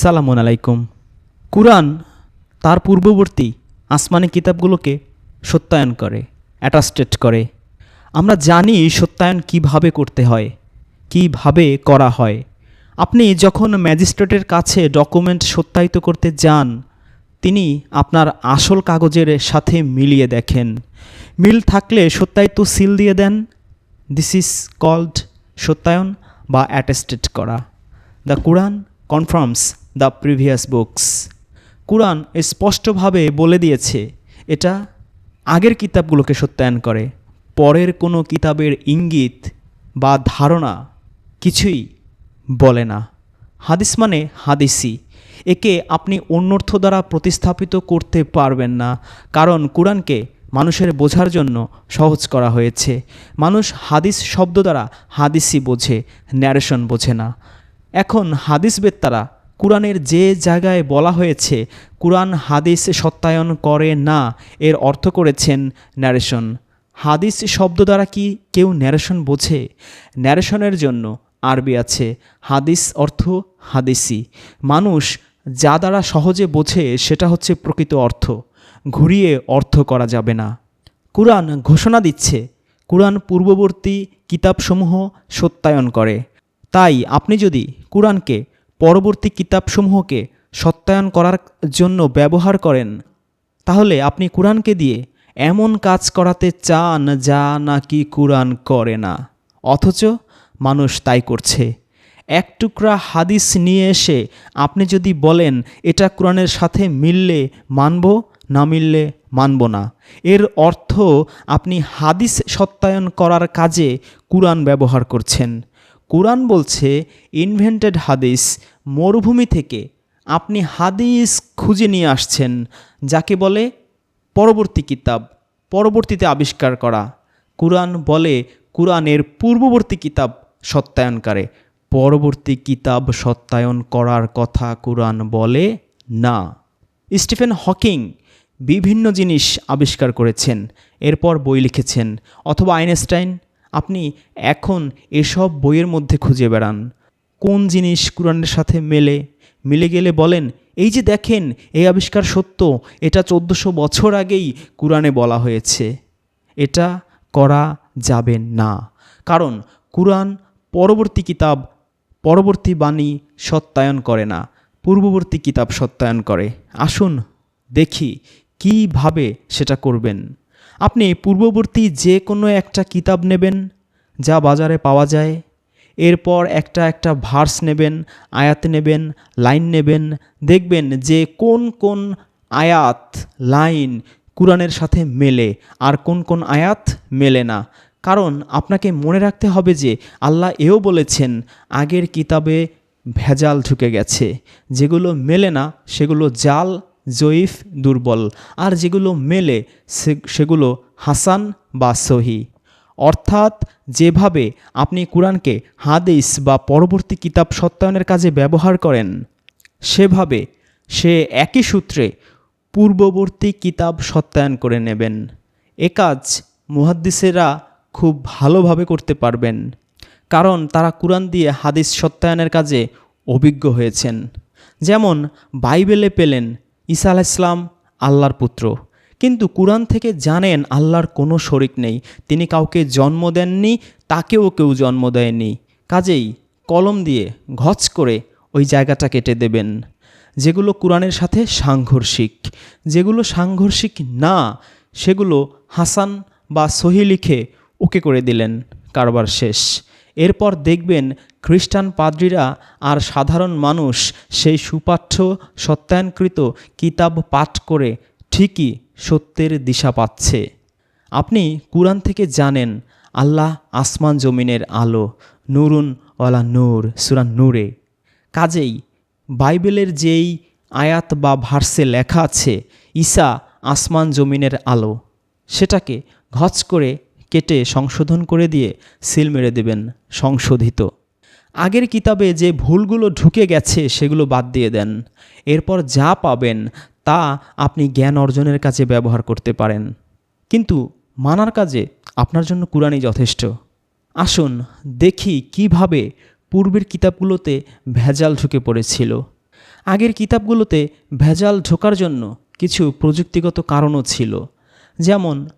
সালামুন আলাইকুম। কুরআন তার পূর্ববর্তী আসমানি কিতাবগুলোকে সত্যায়ন করে অ্যাটাস্টেড করে। আমরা জানি সত্যায়ন কীভাবে করতে হয়, কীভাবে করা হয়। আপনি যখন ম্যাজিস্ট্রেটের কাছে ডকুমেন্ট সত্যায়িত করতে যান, তিনি আপনার আসল কাগজের সাথে মিলিয়ে দেখেন। মিল থাকলে সত্যায়িত সিল দিয়ে দেন। দিস ইজ কল্ড সত্যায়ন বা অ্যাটেস্টেড করা। The Quran confirms the previous books. Quran স্পষ্টভাবে বলে দিয়েছে, এটা আগের কিতাবগুলোকে সত্যায়ন করে, পরের কোনো কিতাবের ইঙ্গিত বা ধারণা কিছুই বলে না। হাদিস মানে হাদিসি একে আপনি অন্যর্থ দ্বারা প্রতিস্থাপিত করতে পারবেন না, কারণ কোরআনকে মানুষের বোঝার জন্য সহজ করা হয়েছে। মানুষ হাদিস শব্দ দ্বারা হাদিসই বোঝে ন্যারেশন বোঝে না। এখন হাদিস বেত্তারা কোরআনের যে জায়গায় বলা হয়েছে, কোরআন হাদিস সত্যায়ন করে না, এর অর্থ করেছেন ন্যারেশন হাদিস শব্দ দ্বারা কি কেউ ন্যারেশন বোঝে? ন্যারেশনের জন্য আরবি আছে, হাদিস অর্থ হাদিসি মানুষ যা দ্বারা সহজে বোঝে সেটা হচ্ছে প্রকৃত অর্থ। ঘুরিয়ে অর্থ করা যাবে না। কোরআন ঘোষণা দিচ্ছে, কোরআন পূর্ববর্তী কিতাবসমূহ সত্যায়ন করে। তাই আপনি যদি কোরআনকে পরবর্তী কিতাবসমূহকে সত্যায়ন করার জন্য ব্যবহার করেন। তাহলে আপনি কোরআনকে দিয়ে এমন কাজ করাতে চান যা নাকি কোরআন করে না। অথচ মানুষ তাই করছে। এক টুকরা হাদিস নিয়ে এসে আপনি যদি বলেন, এটা কোরআনের সাথে মিললে মানব, না মিললে মানব না। এর অর্থ আপনি হাদিস সত্যায়ন করার কাজে কোরআন ব্যবহার করছেন। কোরআন বলছে ইনভেন্টেড হাদিস মরুভূমি থেকে আপনি হাদিস খুঁজে নিয়ে আসছেন, যাকে বলে পরবর্তী কিতাব, পরবর্তীতে আবিষ্কার করা। কোরআন বলে, কোরআনের পূর্ববর্তী কিতাব সত্যায়নকারে, পরবর্তী কিতাব সত্যায়ন করার কথা কোরআন বলে না। স্টিফেন হকিং বিভিন্ন জিনিস আবিষ্কার করেছেন, এরপর বই লিখেছেন, অথবা আইনস্টাইন আপনি এখন এসব বইয়ের মধ্যে খুঁজে বেড়ান। কোন জিনিস কোরআনের সাথে মেলে? মিলে গেলে বলেন, এই যে দেখেন, এই আবিষ্কার সত্য, এটা চোদ্দোশো বছর আগেই কোরআনে বলা হয়েছে। এটা করা যাবে না। কারণ কোরআন পরবর্তী কিতাব, পরবর্তী বাণী সত্যায়ন করে না, পূর্ববর্তী কিতাব সত্যায়ন করে। আসুন দেখি কীভাবে সেটা করবেন। আপনি পূর্ববর্তী যে কোনো একটা কিতাব নেবেন, যা বাজারে পাওয়া যায়। এরপর একটা একটা ভার্স নেবেন, আয়াত নেবেন, লাইন নেবেন। দেখবেন যে কোন কোন আয়াত, লাইন কোরআনের সাথে মেলে আর কোন কোন আয়াত মেলে না। কারণ আপনাকে মনে রাখতে হবে যে আল্লাহ এও বলেছেন, আগের কিতাবে ভেজাল ঢুকে গেছে। যেগুলো মেলে না, সেগুলো জাল জয়ীফ দুর্বল, আর যেগুলো মেলে সেগুলো হাসান বা সহি। অর্থাৎ যেভাবে আপনি কোরআনকে হাদিস বা পরবর্তী কিতাব সত্যায়নের কাজে ব্যবহার করেন, সেভাবে সে একই সূত্রে পূর্ববর্তী কিতাব সত্যায়ন করে নেবেন। এ কাজ মুহাদ্দিসেরা খুব ভালোভাবে করতে পারবেন, কারণ তারা কোরআন দিয়ে হাদিস সত্যায়নের কাজে অভিজ্ঞ হয়েছেন। যেমন বাইবেলে পেলেন ঈসা আলাইসলাম আল্লাহর পুত্র। কিন্তু কোরআন থেকে জানেন আল্লাহর কোনো শরিক নেই। তিনি কাউকে জন্ম দেননি, তাকেও কেউ জন্ম দেয়নি। কাজেই কলম দিয়ে ঘচ করে ওই জায়গাটা কেটে দেবেন। যেগুলো কোরআনের সাথে সাংঘর্ষিক। যেগুলো সাংঘর্ষিক না, সেগুলো হাসান বা সহি লিখে ওকে করে দিলেন কারবার শেষ। এরপর দেখবেন খ্রিস্টান পাদ্রীরা আর সাধারণ মানুষ সেই সুপাঠ্য সত্যায়নকৃত কিতাব পাঠ করে ঠিকই সত্যের দিশা পাচ্ছে। আপনি কুরআন থেকে জানেন, আল্লাহ আসমান জমিনের আলো, নুরুন ওয়ালা নূর সুরান নূরে। কাজেই বাইবেলের যেই আয়াত বা ভার্সে লেখা আছে, ঈসা আসমান জমিনের আলো, সেটাকে ঘচ করে কেটে সংশোধন করে দিয়ে সিল মেরে দেবেন সংশোধিত। আগের কিতাবে যে ভুলগুলো ঢুকে গেছে সেগুলো বাদ দিয়ে দেন। এরপর যা পাবেন তা আপনি জ্ঞান অর্জনের কাজে ব্যবহার করতে পারেন। কিন্তু মানার কাজে আপনার জন্য কোরআনই যথেষ্ট। আসুন দেখি কীভাবে পূর্বের কিতাবগুলোতে ভেজাল ঢুকে পড়েছিল। আগের কিতাবগুলোতে ভেজাল ঢোকার জন্য কিছু প্রযুক্তিগত কারণও ছিল। যেমন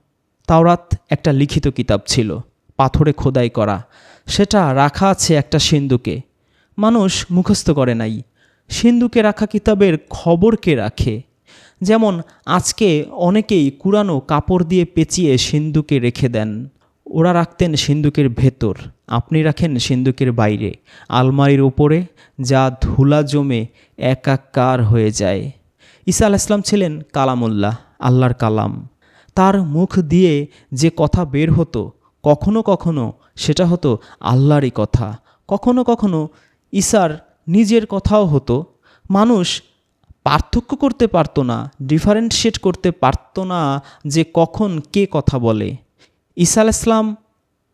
তাওরাত একটা লিখিত কিতাব ছিল, পাথরে খোদাই করা। সেটা রাখা আছে একটা সিন্ধুকে। মানুষ মুখস্থ করে নাই, সিন্ধুকে রাখা কিতাবের খবর কে রাখে? যেমন, আজকে অনেকেই কুরানো কাপড় দিয়ে পেঁচিয়ে সিন্ধুকে রেখে দেন। ওরা রাখতেন সিন্ধুকের ভেতর, আপনি রাখেন সিন্ধুকের বাইরে। আলমারির ওপরে যা ধুলা জমে একাকার হয়ে যায়। ঈসা আল ইসলাম ছিলেন কালামুল্লাহ, আল্লাহর কালাম। তার মুখ দিয়ে যে কথা বের হতো, কখনো কখনো সেটা হতো আল্লাহরই কথা। কখনো কখনো ঈশার নিজের কথাও হতো। মানুষ পার্থক্য করতে পারতো না, ডিফারেন্সিয়েট করতে পারতো না যে কখন কে কথা বলে। ঈসা ইসলাম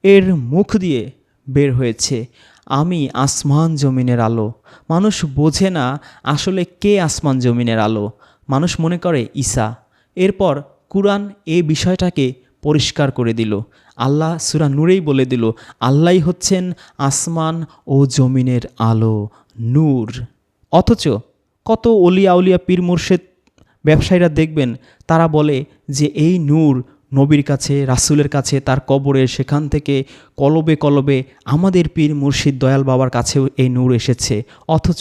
এর মুখ দিয়ে বের হয়েছে, আমি আসমান জমিনের আলো। মানুষ বোঝে না আসলে কে আসমান জমিনের আলো। মানুষ মনে করে ঈসা। এরপর কুরআন এই বিষয়টাকে পরিষ্কার করে দিল। আল্লাহ সুরা নূরেই বলে দিল আল্লাহ হচ্ছেন আসমান ও জমিনের আলো, নূর। অথচ কত অলিয়া উলিয়া পীর মুর্শেদ ব্যবসায়ীরা দেখবেন, তারা বলে যে এই নূর নবীর কাছে, রাসুলের কাছে, তার কবরে, সেখান থেকে কলবে কলবে আমাদের পীর মুর্শিদ দয়াল বাবার কাছেও এই নূর এসেছে। অথচ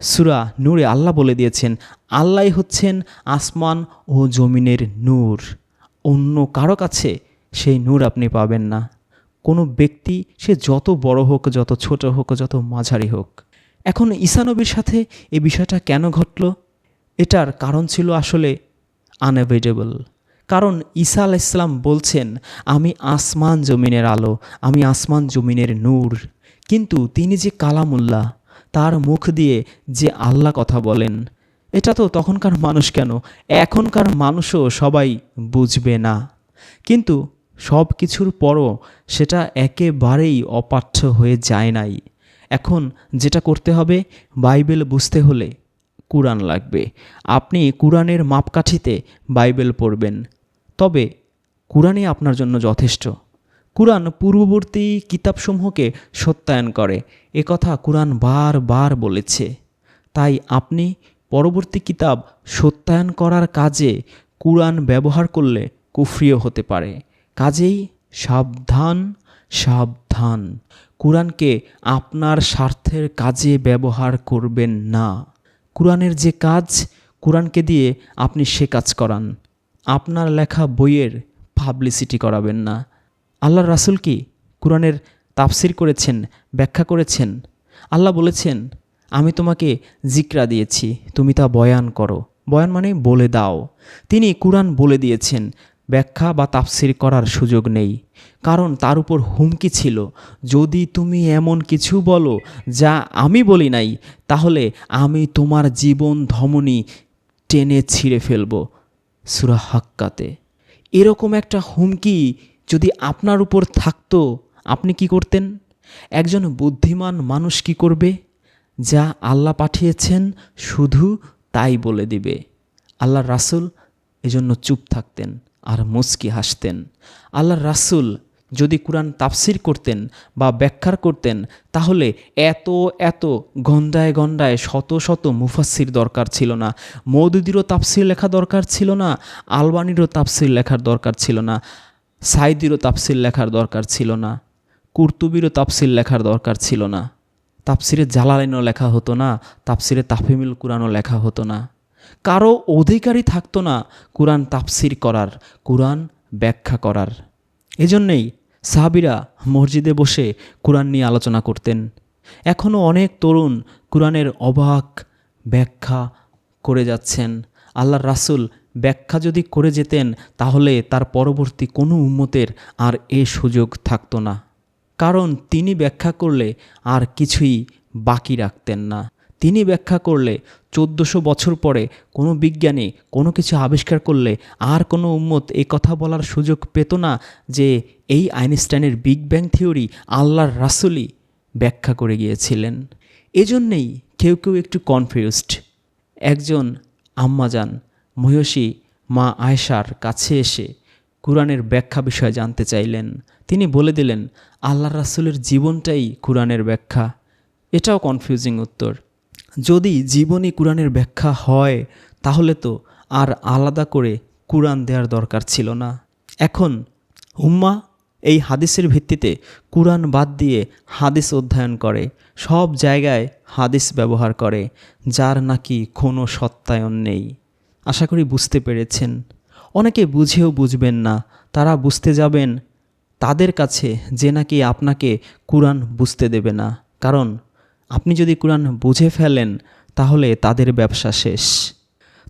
সুরা নূরে আল্লাহ বলে দিয়েছেন, আল্লাহ হচ্ছেন আসমান ও জমিনের নূর। অন্য কারও কাছে সেই নূর আপনি পাবেন না। কোনো ব্যক্তি সে যত বড় হোক, যত ছোট হোক, যত মাঝারি হোক। এখন ঈসানবীর সাথে এই বিষয়টা কেন ঘটল? এটার কারণ ছিল আসলে আনএভেডেবল কারণ ঈসা আল ইসলাম বলছেন, আমি আসমান জমিনের আলো, আমি আসমান জমিনের নূর। কিন্তু তিনি যে কালামুল্লাহ তার মুখ দিয়ে যে আল্লাহ কথা বলেন। এটা তো তখনকার মানুষ কেন? এখনকার মানুষও সবাই বুঝবে না। কিন্তু সব কিছুর পরও সেটা একেবারেই অপাঠ্য হয়ে যায় নাই। এখন যেটা করতে হবে, বাইবেল বুঝতে হলে কুরআন লাগবে। আপনি কুরআনের মাপকাঠিতে বাইবেল পড়বেন। তবে কুরআনই আপনার জন্য যথেষ্ট। কুরআন পূর্ববর্তী কিতাবসমূহকে সত্যায়ন করে। একথা কুরআন বারবার বলেছে। তাই আপনি পরবর্তী কিতাব সত্যায়ন করার কাজে কুরআন ব্যবহার করলে কুফরিও হতে পারে। কাজেই সাবধান সাবধান। কুরআনকে আপনার স্বার্থের কাজে ব্যবহার করবেন না। কুরআনের যে কাজ, কুরআনকে দিয়ে আপনি সে কাজ করান। আপনার লেখা বইয়ের পাবলিসিটি করাবেন না। আল্লাহর রাসুল কি কুরআনের তাফসির করেছেন, ব্যাখ্যা করেছেন? আল্লাহ বলেছেন, আমি তোমাকে জিকরা দিয়েছি, তুমি তা বয়ান করো। বয়ান মানে বলে দাও। তিনি কুরআন বলে দিয়েছেন, ব্যাখ্যা বা তাফসির করার সুযোগ নেই। কারণ তার উপর হুমকি ছিল। যদি তুমি এমন কিছু বলো যা আমি বলি নাই, তাহলে আমি তোমার জীবন ধমনী টেনে ছিঁড়ে ফেলব। সুরা হাক্কাতে। এরকম একটা হুমকি যদি আপনার উপর থাকতো, আপনি কি করতেন? একজন বুদ্ধিমান মানুষ কি করবে? যা আল্লাহ পাঠিয়েছেন শুধু তাই বলে দিবে। আল্লাহর রাসুল এজন্য চুপ থাকতেন আর মুচকি হাসতেন। আল্লাহর রাসুল যদি কোরআন তাফসির করতেন বা ব্যাখ্যার করতেন, তাহলে এত এত গন্ডায় গন্ডায় শত শত মুফাসির দরকার ছিল না। মৌদুদিরও তাফসির লেখা দরকার ছিল না, আলবানিরও তাফসির লেখার দরকার ছিল না। সাইদিরও তাফসির লেখার দরকার ছিল না, কুর্তুবিরও তাফসির লেখার দরকার ছিল না, তাফসিরে জালালাইনও লেখা হতো না, তাফসিরে তাফিমিল কুরআনও লেখা হতো না। কারও অধিকারই থাকতো না কোরআন তাফসির করার, কোরআন ব্যাখ্যা করার। এজন্যেই সাহাবিরা মসজিদে বসে কোরআন নিয়ে আলোচনা করতেন। এখনও অনেক তরুণ কোরআনের অবাক ব্যাখ্যা করে যাচ্ছেন। আল্লাহর রাসুল ব্যাখ্যা যদি করে যেতেন, তাহলে তার পরবর্তী কোনো উম্মতের আর এ সুযোগ থাকতো না। কারণ তিনি ব্যাখ্যা করলে আর কিছুই বাকি রাখতেন না। তিনি ব্যাখ্যা করলে চোদ্দোশো বছর পরে কোনো বিজ্ঞানী কোনো কিছু আবিষ্কার করলে আর কোনো উম্মত এ কথা বলার সুযোগ পেত না যে এই আইনস্টাইনের বিগ ব্যাং থিওরি আল্লাহর রাসুলই ব্যাখ্যা করে গিয়েছিলেন। এজন্যেই কেউ কেউ একটু কনফিউজড। একজন আম্মাজান মহিষী মা আয়েশার কাছে এসে কোরআনের ব্যাখ্যা বিষয়ে জানতে চাইলেন। তিনি বলে দিলেন আল্লাহ রাসুলের জীবনটাই কোরআনের ব্যাখ্যা। এটাও কনফিউজিং উত্তর। যদি জীবনী কোরআনের ব্যাখ্যা হয়, তাহলে তো আর আলাদা করে কোরআন দেওয়ার দরকার ছিল না। এখন উম্মা এই হাদিসের ভিত্তিতে কোরআন বাদ দিয়ে হাদিস অধ্যয়ন করে, সব জায়গায় হাদিস ব্যবহার করে, যার নাকি কোনো সত্যায়ন নেই। আশা করি বুঝতে পেরেছেন। অনেকে বুঝেও বুঝবেন না, তারা বুঝতে যাবেন, তাদের কাছে যে নাকি আপনাকে কোরআন বুঝতে দেবে না। কারণ আপনি যদি কোরআন বুঝে ফেলেন, তাহলে তাদের ব্যবসা শেষ।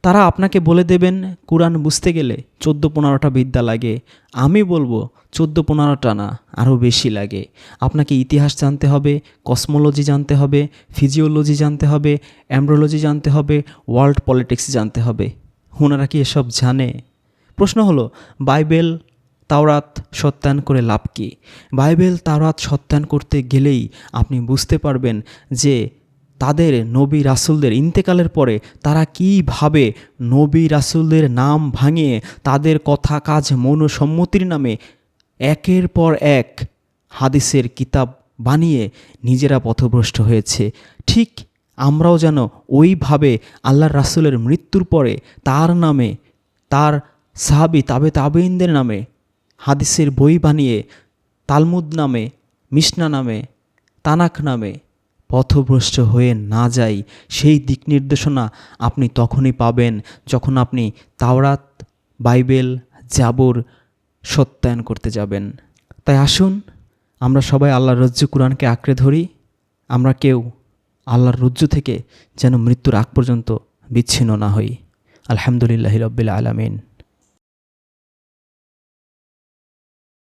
তারা আপনাকে বলে দেবেন, কোরআন বুঝতে গেলে চোদ্দ পনেরোটা বিদ্যা লাগে। আমি বলব চোদ্দ পনেরোটা না আরও বেশি লাগে। আপনাকে ইতিহাস জানতে হবে, কসমোলজি জানতে হবে, ফিজিওলজি জানতে হবে, অ্যাম্ব্রোলজি জানতে হবে, ওয়ার্ল্ড পলিটিক্স জানতে হবে। ওনারা কি এসব জানে? প্রশ্ন হলো, বাইবেল, তাওরাত সত্যায়ন করে লাভ কী? বাইবেল, তাওরাত সত্যায়ন করতে গেলেই আপনি বুঝতে পারবেন যে তাদের নবী রাসুলদের ইন্তেকালের পরে তারা কীভাবে নবী রাসুলদের নাম ভাঙিয়ে তাদের কথা কাজ মনোসম্মতির নামে একের পর এক হাদিসের কিতাব বানিয়ে নিজেরা পথভ্রষ্ট হয়েছে। ঠিক আমরাও যেন ওইভাবে আল্লাহর রাসুলের মৃত্যুর পরে তার নামে, তার সাহাবি তাবে তাবেইনদের নামে, হাদিসের বই বানিয়ে, তালমুদ নামে, মিশনা নামে, তানাক নামে পথভ্রষ্ট হয়ে না যাই, সেই দিক নির্দেশনা আপনি তখনই পাবেন যখন আপনি তাওরাত, বাইবেল, জাবর সত্যায়ন করতে যাবেন। তাই আসুন, আমরা সবাই আল্লাহ রজ্জু কোরআনকে আঁকড়ে ধরি, আমরা কেউ আল্লাহর রুজ্জু থেকে যেন মৃত্যুর আগ পর্যন্ত বিচ্ছিন্ন না হই। আলহামদুলিল্লাহ রব্বিল আলমিন।